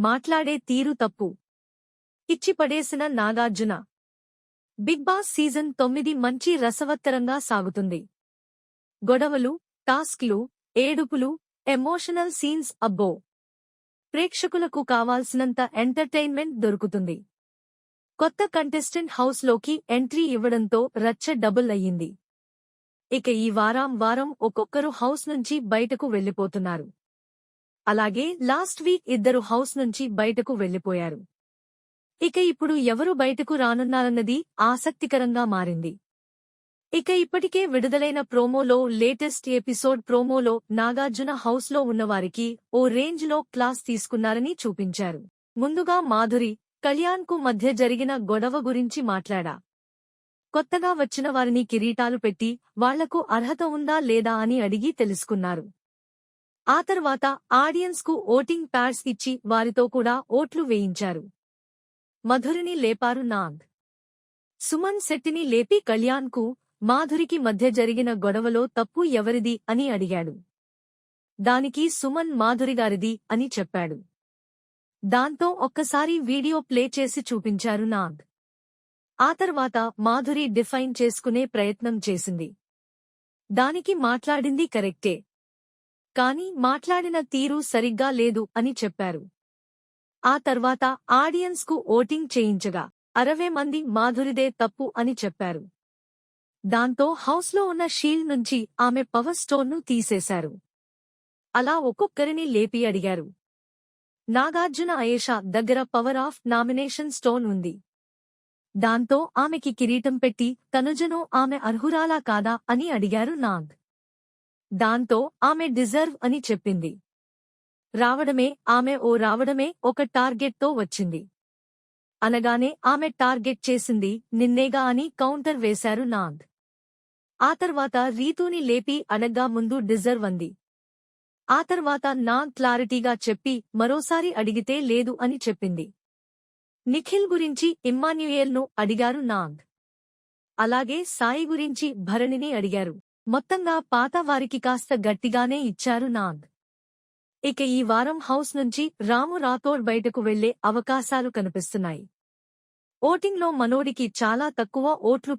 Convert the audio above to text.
మాట్లాడే తీరు తప్పు. ఇచ్చిపడేసిన నాగార్జున. బిగ్ బాస్ సీజన్ తొమ్మిది మంచి రసవత్తరంగా సాగుతుంది. గొడవలు టాస్క్లు ఏడుపులు ఎమోషనల్ సీన్స్ అబ్బో! ప్రేక్షకులకు కావాల్సినంత ఎంటర్టైన్మెంట్ దొరుకుతుంది. కొత్త కంటెస్టెంట్ హౌస్లోకి ఎంట్రీ ఇవ్వడంతో రచ్చ డబుల్ అయ్యింది. ఇక ఈ వారం వారం ఒక్కొక్కరు హౌస్ నుంచి బయటకు వెళ్ళిపోతున్నారు అలాగే లాస్ట్ వీక్ ఇద్దరు హౌస్ నుంచి బయటకు వెళ్ళిపోయారు ఇక ఇప్పుడు ఎవరు బయటకు రానున్నారన్నది ఆసక్తికరంగా మారింది. ఇక ఇప్పటికే విడుదలైన ప్రోమోలో లేటెస్ట్ ఎపిసోడ్ ప్రోమోలో నాగార్జున హౌస్లో ఉన్నవారికి ఓ రేంజ్లో క్లాస్ తీసుకున్నారని చూపించారు. ముందుగా మాధురి కళ్యాణ్కు మధ్య జరిగిన గొడవ గురించి మాట్లాడా. కొత్తగా వచ్చిన వారిని కిరీటాలు పెట్టి వాళ్ళకు అర్హత ఉందా లేదా అని అడిగి తెలుసుకున్నారు. ఆ తర్వాత ఆడియన్స్కు ఓటింగ్ ప్యాడ్స్ ఇచ్చి వారితో కూడా ఓట్లు వేయించారు. మధురిని లేపారు నాగ్. సుమన్ శెట్టిని లేపి కళ్యాణ్కు మాధురికి మధ్య జరిగిన గొడవలో తప్పు ఎవరిది అని అడిగాడు. దానికి సుమన్ మాధురిగారిది అని చెప్పాడు. దాంతో ఒక్కసారి వీడియో ప్లే చేసి చూపించారు నాగ్. ఆ తర్వాత మాధురి డిఫైన్ చేసుకునే ప్రయత్నం చేసింది. దానికి మాట్లాడింది కరెక్టే. కాని మాట్లాడిన తీరు సరిగ్గా లేదు అని చెప్పారు. ఆ తర్వాత ఆడియన్స్కు ఓటింగ్ చేయించగా అరవై మంది మాధురిదే తప్పు అని చెప్పారు. దాంతో హౌస్లో ఉన్న షీల్డ్ నుంచి ఆమె పవర్ స్టోన్ను తీసేశారు. అలా ఒక్కొక్కరిని లేపి అడిగారు. నాగార్జున అయేషా దగ్గర పవర్ ఆఫ్ నామినేషన్ స్టోన్ ఉంది. దాంతో ఆమెకి కిరీటం పెట్టి తనుజను ఆమె అర్హురాలా కాదా అని అడిగారు నాగ్. దాంతో ఆమె డిజర్వ్ అని చెప్పింది. రావడమే ఆమె ఓ రావడమే ఒక టార్గెట్తో వచ్చింది. అనగానే ఆమె టార్గెట్ చేసింది నిన్నేగా అని కౌంటర్ వేశారు నాగ్. ఆ తర్వాత రీతూని లేపి అనగా ముందు డిజర్వ్ అంది. ఆ తర్వాత నాగ్ క్లారిటీగా చెప్పి మరోసారి అడిగితే లేదు అని చెప్పింది. నిఖిల్ గురించి ఇమ్మాన్యుయేల్ను అడిగారు నాగ్. అలాగే సాయి గురించి భరణిని అడిగారు. మొత్తంగా పాత వారికి కాస్త గట్టిగానే ఇచ్చారు నాగ్. ఇక ఈ వారం హౌస్ నుంచి రాము రాథోడ్ బయటకు వెళ్ళే అవకాశాలు కనిపిస్తున్నాయి. ఓటింగ్లో మనోడికి చాలా తక్కువ ఓట్లు